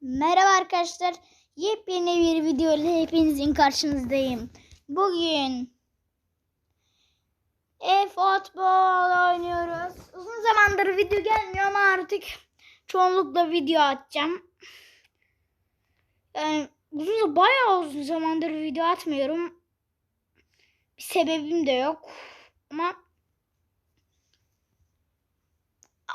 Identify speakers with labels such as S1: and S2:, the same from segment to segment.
S1: Merhaba arkadaşlar. Yepyeni bir video ile hepinizin karşınızdayım. Bugün e-futbol oynuyoruz. Uzun zamandır video gelmiyor ama artık çoğunlukla video atacağım. Yani uzun bayağı uzun zamandır video atmıyorum. Bir sebebim de yok. Ama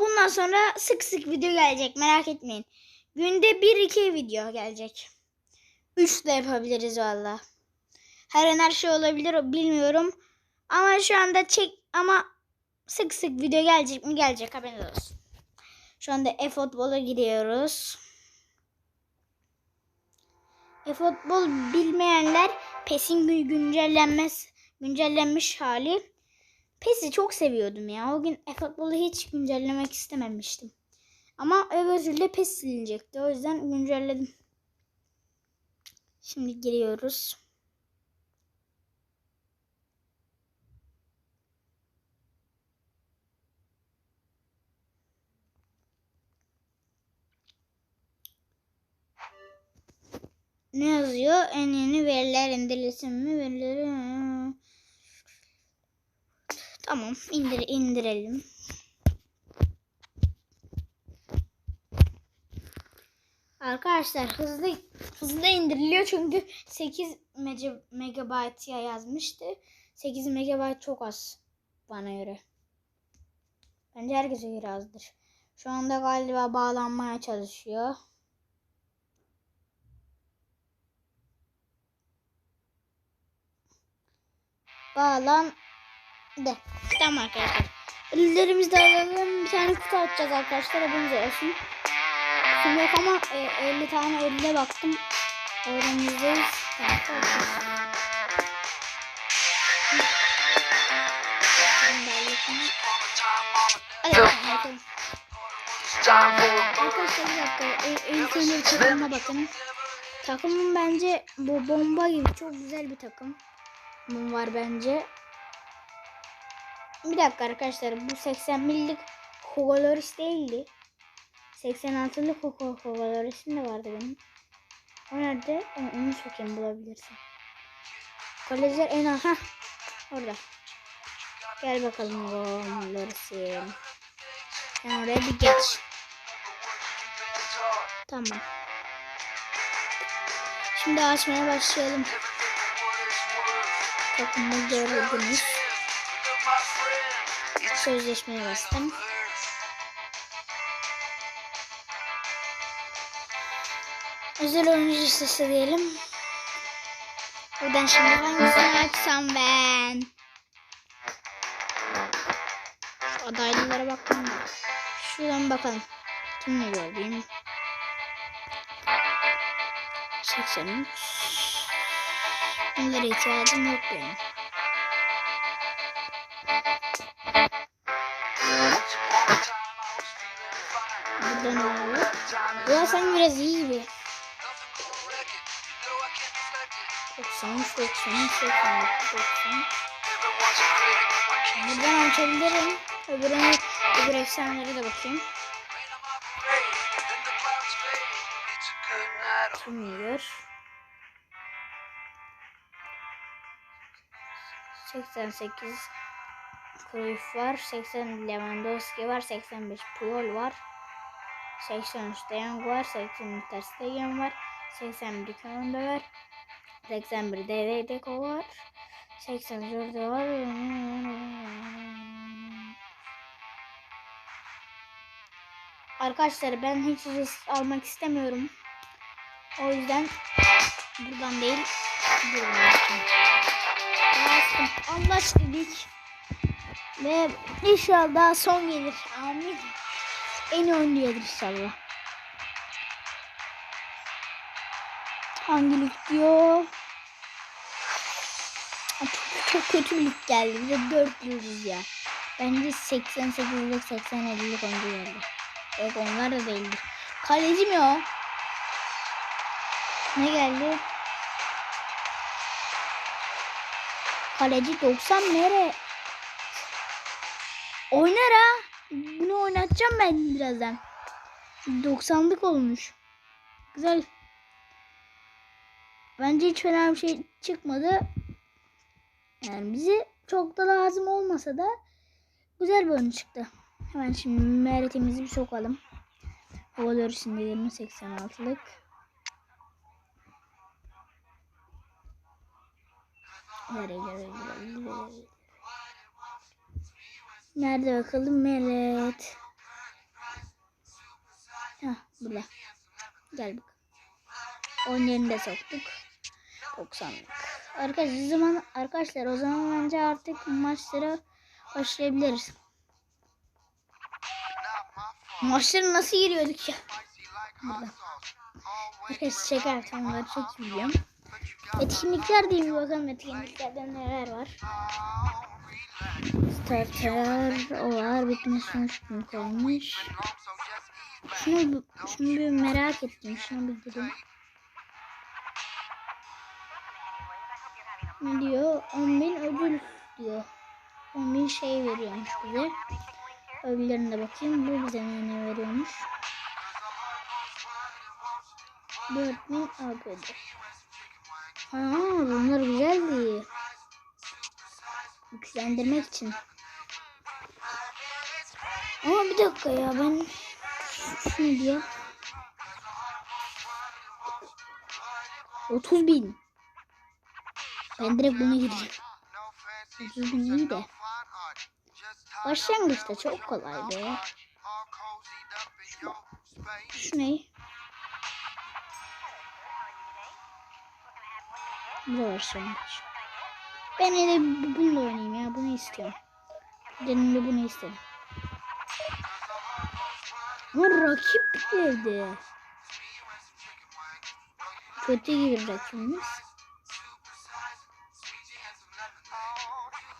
S1: bundan sonra sık sık video gelecek merak etmeyin. Günde 1-2 video gelecek. 3 de yapabiliriz valla. Her an her şey olabilir bilmiyorum. Ama şu anda çek ama sık sık video gelecek mi gelecek haberiniz olsun. Şu anda e-futbola giriyoruz. E-futbol bilmeyenler PES'in gün- güncellenmez güncellenmiş hali. PES'i çok seviyordum ya. O gün e-futbolu hiç güncellemek istememiştim. Ama öbür pes silinecekti. O yüzden güncelledim. Şimdi giriyoruz. Ne yazıyor? En yeni veriler indirilsin mi? Verileri... Tamam indir indirelim. Arkadaşlar hızlı hızlı indiriliyor çünkü 8 mega- megabayt'a yazmıştı. 8 megabayt çok az bana göre. Bence herkese göre azdır. Şu anda galiba bağlanmaya çalışıyor. Bağlan de. Tamam arkadaşlar. Ellerimizi alalım. Bir tane kutu atacağız arkadaşlar. Haberiniz olsun. Kum yok ama e, 50 tane 50'e baktım. Oradan yüzdeyiz. Hadi bakalım. Arkadaşlar bir dakika. E, ilk önce bir takıma bakın. Takımım bence bu bomba gibi çok güzel bir takım. Bunun var bence. Bir dakika arkadaşlar bu 80 millik Hugo Lloris değildi. 86'lık Coco Cola resim de vardı benim. O nerede? Onu, onu sokayım bulabilirsin. Kolejler en aha. Orada. Gel bakalım Loris'im. Sen oraya bir geç. Tamam. Şimdi açmaya başlayalım. Takımı gördünüz. Sözleşmeye bastım. Özel oyuncu listesi diyelim. Buradan şimdi hangisini açsam ben? Şu adaylılara bakalım. Şuradan bakalım. Kimle gördüğüm? 83. Bunlara ihtiyacım yok benim. Buradan alalım. Bu sen biraz iyi gibi. 93, 93, 90. Buradan açabilirim. Öbürünü, öbür efsanelere de bakayım. Kim yiyor? 88 Cruyff var. 80 Lewandowski var. 85 Puyol var. 83 De Jong var. 80 Ter Stegen var. 81 Kanada var. 81 DD Deko var. 80 Jorda var. Arkadaşlar ben hiç risk almak istemiyorum. O yüzden buradan değil buradan. Allah dedik. Ve inşallah son gelir. Amin. En iyi oynuyordur inşallah. Hangi lig diyor? Çok, çok kötü bir lig geldi. Bir de 4 yıldız ya. Bence 88'lik 87'lik oyuncu geldi. Yok onlar da değildir. Kaleci mi o? Ne geldi? Kaleci 90 nere? Oynar ha. Bunu oynatacağım ben birazdan. 90'lık olmuş. Güzel. Bence hiç fena bir şey çıkmadı. Yani bize çok da lazım olmasa da güzel bir oyun çıktı. Hemen şimdi meretimizi bir sokalım. Kovalıyoruz şimdi 2086'lık. Nerede bakalım Meret? Hah burada. Gel bak. 10 yerini de soktuk. 90'lık. Arkadaşlar zaman arkadaşlar o zaman bence artık maçlara başlayabiliriz. Maçlara nasıl giriyorduk ya? Burada. Arkadaşlar şeker tamamları çok iyi biliyorum. Etkinlikler diye bir bakalım etkinliklerde neler var. Starter o var. Bitmiş sonuç koymuş. Şunu, şunu bir merak ettim. Şunu bir gireyim. Ne diyor? 10.000 ödül diyor. 10.000 şey veriyormuş bize. Öbürlerine bakayım. Bu bize ne, ne veriyormuş? 4000 APD. Ha, bunlar güzeldi. Güçlendirmek için. Ama bir dakika ya ben şunu diyor. 30 bin. Ben direkt buna gireceğim. 30 bin iyi de. Başlangıçta çok kolay be. Şu ne? Bu da başlangıç. Ben de bununla oynayayım ya. Bunu istiyorum. Canım da bunu istedim. Ama rakip evde. Kötü gibi rakibimiz.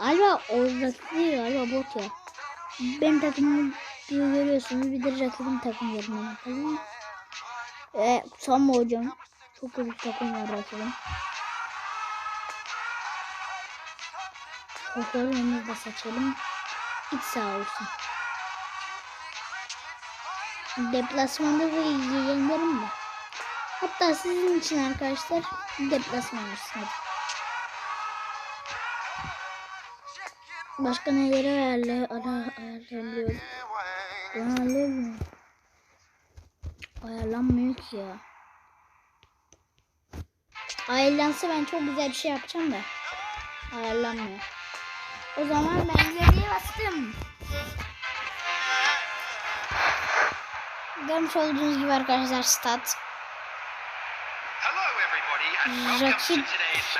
S1: Galiba o rakip değil galiba bot ya. Benim takımımı görüyorsunuz. Bir de rakibin takım yerine bakalım. Ee, sanma hocam. Çok kötü takım var rakibin. Hoparlörümüzü de seçelim. İç sağ olsun. Deplasmanda da ilgilenelim de. Hatta sizin için arkadaşlar deplasman olsun. Hadi. Başka neleri ayarlay ara ayarlayabiliyorum? Ayarlayamıyorum. Ayarlanmıyor ki ya. Ayarlansa ben çok güzel bir şey yapacağım da. Ayarlanmıyor. O zaman ben ileriye bastım. Görmüş olduğunuz gibi arkadaşlar stat. Rakip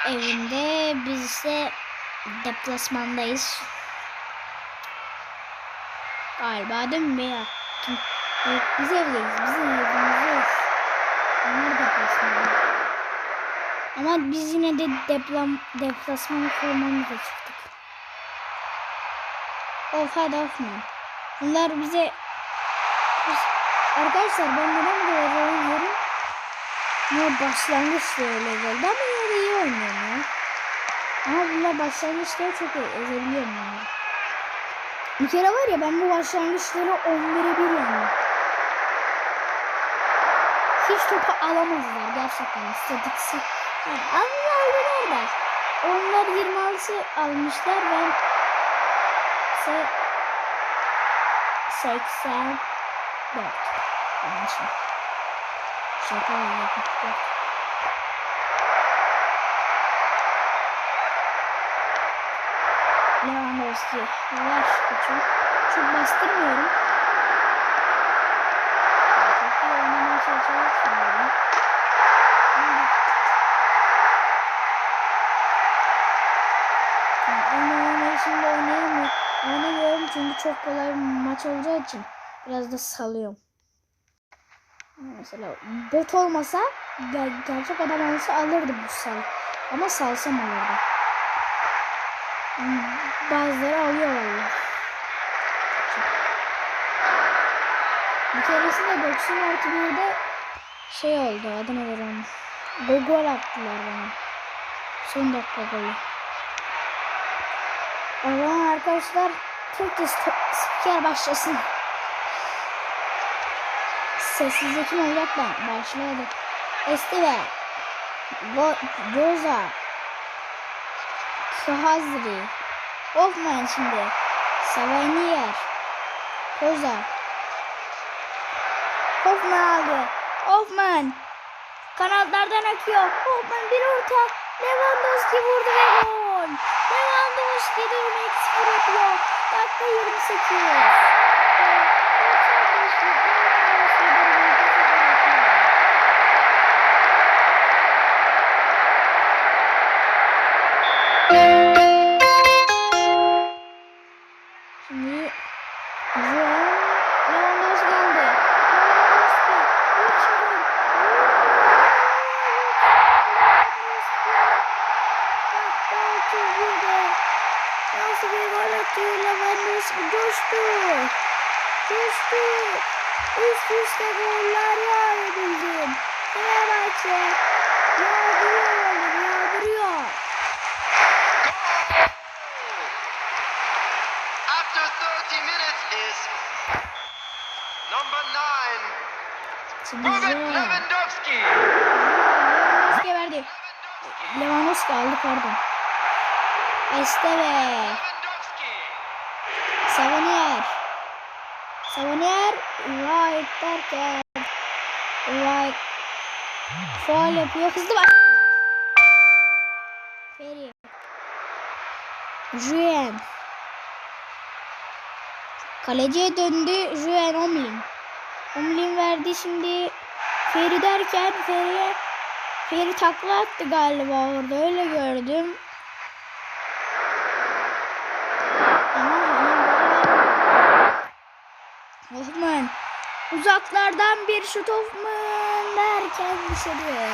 S1: evinde biz ise deplasmandayız. Galiba değil mi ya? Evet, biz evdeyiz. Bizim evimizdeyiz. Onlar deplasmanda. Ama biz yine de deplam, deplasman formamızla çıktık. Of hadi of man. Bunlar bize Arkadaşlar ben neden böyle oynuyorum? Ne başlangıçta öyle geldi ama yine iyi oynuyorum ya. Ama bunlar başlangıçta çok ezebiliyorum yani. Bir kere var ya ben bu başlangıçları 11'e 1 yani. Hiç topu alamazlar gerçekten istedikse. Yani aldılar da. Onlar 26 almışlar ben ise 84. Yanlışım. Şaka yapmışlar. Lewandowski. Var koçum. Çok bastırmıyorum. Çok iyi oynamaya sanırım. Oyun oynayışında oynayamıyorum. Oynamıyorum çünkü çok kolay bir maç olacağı için biraz da salıyorum. Mesela bot olmasa ger gerçek adam olsa alırdı bu sal. Ama salsam alırdı. Bazıları alıyor valla. Bir keresinde 90 artı 1'de şey oldu adına veriyorum. Gol attılar bana. Son dakika golü. O zaman arkadaşlar Türkçe spiker başlasın. sessizleşme olacak ben. Başladı. Estive. Go Goza. Khazri. Hoffman şimdi. Savanier. Koza. Hoffman aldı. Hoffman. Kanatlardan akıyor. Hoffman bir orta. Lewandowski vurdu ve gol. Lewandowski durumu eksi yapıyor. Dakika 28. coştu. Coştu. Üst üste goller yağabildim. Fenerbahçe yağdırıyor oğlum yağdırıyor.
S2: After 30 minutes is number nine,
S1: Şimdi
S2: Robert
S1: Juan.
S2: Lewandowski.
S1: Lewandowski verdi. Lewandowski aldı pardon. Esteve. Savanier. Savanier. Right derken. Right. Faal yapıyor. Hızlı başladılar. Feri. Juyen. Kaleciye döndü. Juyen Omlin. Omlin verdi şimdi. Feri derken Feri'ye Feri takla attı galiba orada öyle gördüm. Ama Hoffman. Uzaklardan bir şut Hoffman derken dışarı.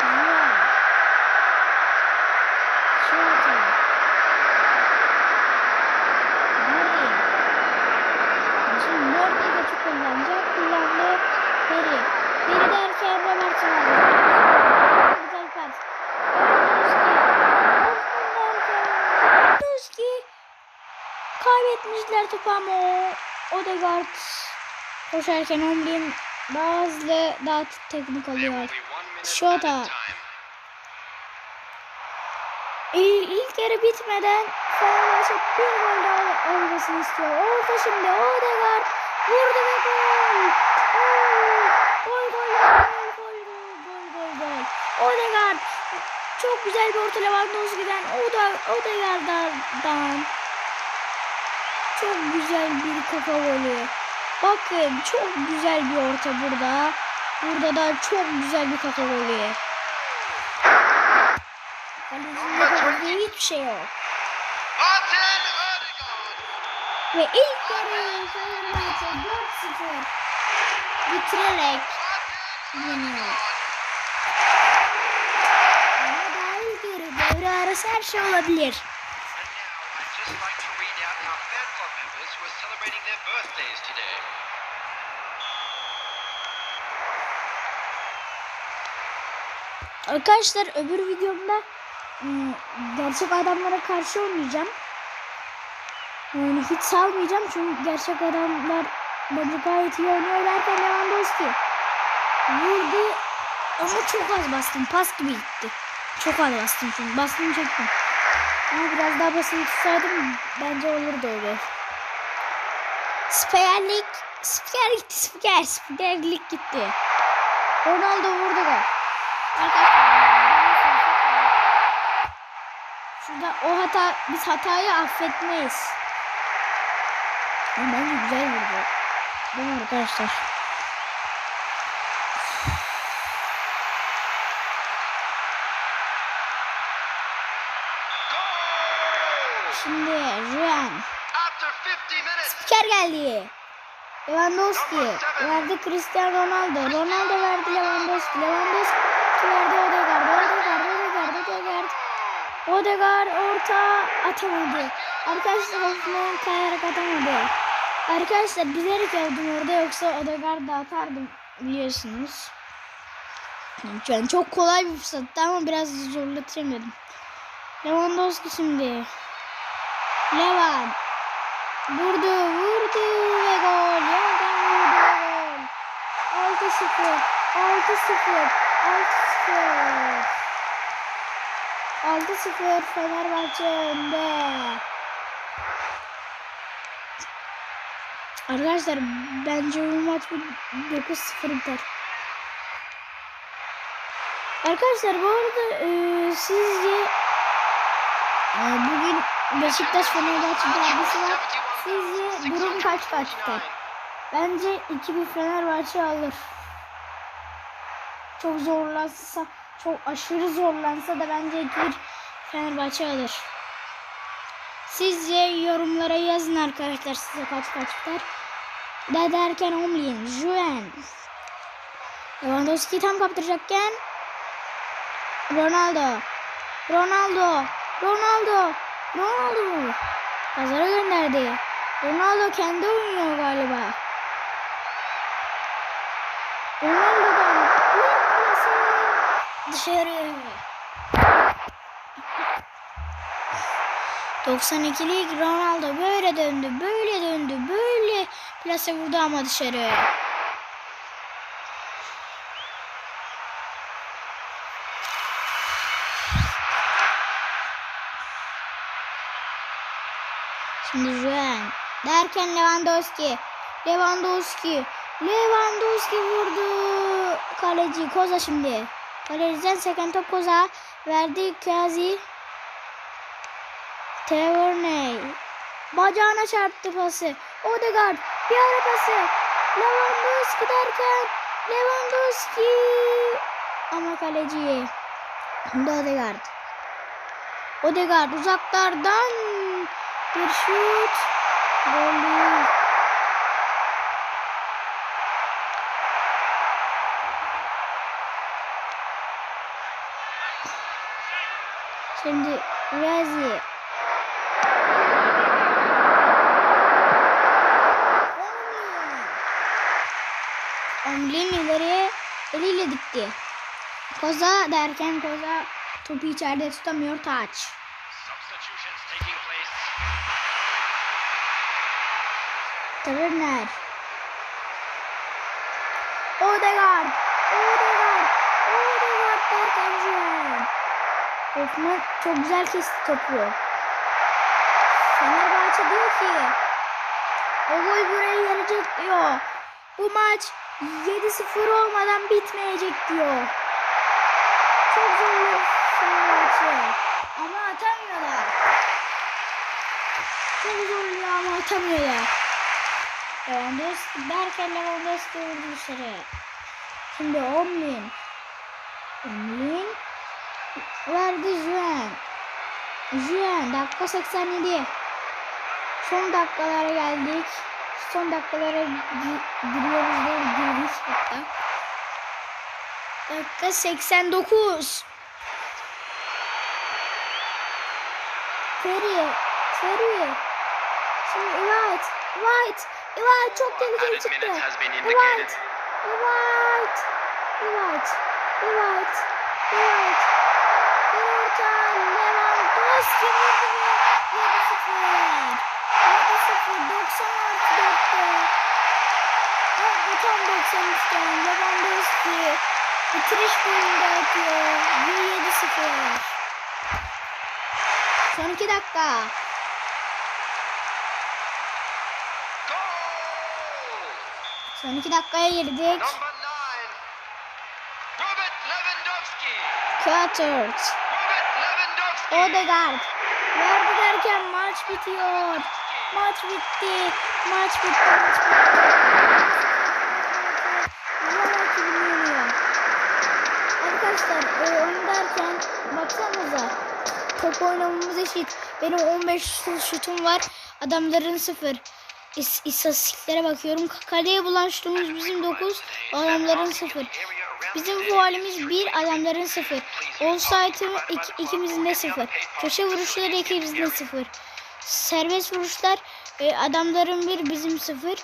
S1: Güzel. Şut. Nordin. Şimdi Nordin de çok kullanacak. Kullandı. Feri. Feri derken Robertson aldı. Güzel pas. Lewandowski. Kaybetmişler topu ama o Odegaard koşarken Omlin daha hızlı daha teknik oluyor.
S2: time.
S1: İlk, yarı bitmeden Fenerbahçe bir gol daha olmasını istiyor. Orta şimdi Odegaard vurdu ve gol. Gol gol gol gol gol gol gol gol. Odegaard çok güzel bir orta Lewandowski'den Odegaard'dan çok güzel bir kafa golü. Bakın çok güzel bir orta burada. Burada da çok güzel bir kafa golü. Kalecinin yapabildiği hiçbir şey yok. Ve ilk yarıyı Fenerbahçe 4-0 bitirerek yeniyor. Ama daha yarı devre arası her şey olabilir.
S2: Birthdays today.
S1: Arkadaşlar öbür videomda ım, gerçek adamlara karşı oynayacağım. Yani hiç salmayacağım çünkü gerçek adamlar bence gayet iyi oynuyorlarken Lewandowski vurdu ama çok az bastım. Pas gibi gitti. Çok az bastım çünkü. Bastım çektim. Ama biraz daha basılı tutsaydım bence olurdu öyle. Süper Lig Spiker gitti Spiker. Spiker Lig gitti. Ronaldo vurdu. Arkadaşlar Şurada o hata biz hatayı affetmeyiz. Ama bence güzel vurdu. Değil mi arkadaşlar?
S2: Goal!
S1: Şimdi Juan.
S2: After 50 minutes,
S1: Spiker geldi. Lewandowski verdi Cristiano Ronaldo. Ronaldo verdi Lewandowski. Lewandowski verdi Odegaard. Odegaard, Odegaard, Odegaard. Odegaard orta atamadı. Arkadaşlar Hoffman kayarak atamadı. Arkadaşlar bilerek yaptım orada yoksa Odegaard da atardım biliyorsunuz. Yani çok kolay bir fırsattı ama biraz zorlatırım dedim. Lewandowski şimdi. Levan. Vurdu, vurdu ve gol. Yerden vurdu ve gol. 6-0. 6-0. 6-0. 6-0 Fenerbahçe önde. Arkadaşlar bence bu maç bir 9-0 biter. Arkadaşlar bu arada e, sizce e, bugün Beşiktaş Fenerbahçe derbisi var. Sizce durum kaç kaç biter? Bence 2-1 Fenerbahçe alır. Çok zorlansa, çok aşırı zorlansa da bence 2-1 Fenerbahçe alır. Sizce yorumlara yazın arkadaşlar size kaç kaç biter. Ne derken Omlin, Juen, Lewandowski tam kaptıracakken Ronaldo, Ronaldo, Ronaldo, Ronaldo. Pazara gönderdi. Ronaldo kendi oynuyor galiba. Ronaldo'dan bir plase dışarı. 92'lik Ronaldo böyle döndü, böyle döndü, böyle plase vurdu ama dışarı. Şimdi Juan. Derken Lewandowski. Lewandowski. Lewandowski vurdu. Kaleci Koza şimdi. Kaleciden seken top Koza. Verdi Kazi. Teverney. Bacağına çarptı pası. Odegaard. Bir ara pası. Lewandowski derken Lewandowski. Ama kaleci. Odegaard. Odegaard uzaklardan bir şut. Değil. Şimdi Razi. Omlin ileriye eliyle dikti. Koza derken Koza topu içeride tutamıyor taç. Taverner. Odegaard. Odegaard. Odegaard Juan. Hoffman çok güzel kesti topu. Fenerbahçe diyor ki o gol buraya gelecek diyor. Bu maç 7-0 olmadan bitmeyecek diyor. Çok zorluyor Fenerbahçe. Ama atamıyorlar. Çok zorluyor ama atamıyorlar. Lewandowski derken Lewandowski vurdu dışarı. Şimdi Omlin. Omlin verdi Juan. Juan dakika 87. Son dakikalara geldik. Son dakikalara gi- giriyoruz değil girdik hatta. Dakika 89. Ferry. Ferry. Şimdi White. White. White çok tehlikeli çıktı. White. White. White. White. Bir orta Lewandowski vurdu ve 7-0. 7-0. 90 artı 4'te. Ve tam 93'ten Lewandowski bitiriş golünü atıyor. Ve 7-0. Son 2 dakika. Son 2 dakikaya girdik.
S2: Lewandowski.
S1: Odegaard. Verdi derken maç bitiyor. Maç bitti. Maç bitti. Maç bitti. Arkadaşlar e, onu derken baksanıza. Top oynamamız eşit. Benim 15 şut- şutum var. Adamların 0. İs istatistiklere bakıyorum. Kaleye bulan şutumuz bizim 9. Adamların 0. Bizim fualimiz 1, adamların 0. Offside'ım ik, ikimizin de 0. Köşe vuruşları ikimizin de 0. Serbest vuruşlar e, adamların 1, bizim 0.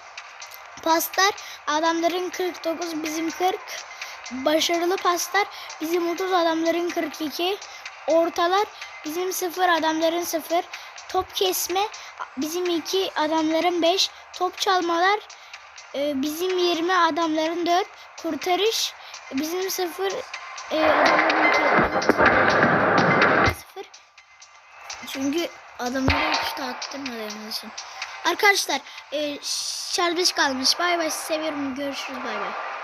S1: Paslar adamların 49, bizim 40. Başarılı paslar bizim 30, adamların 42. ortalar bizim 0 adamların 0. Top kesme bizim 2 adamların 5. Top çalmalar e, bizim 20 adamların 4. Kurtarış bizim 0 e, adamların 2. 0. Çünkü adamları uçta attırmadığımız için. Arkadaşlar e, şarj kalmış. Bay bay. Seviyorum. Görüşürüz. Bay bay.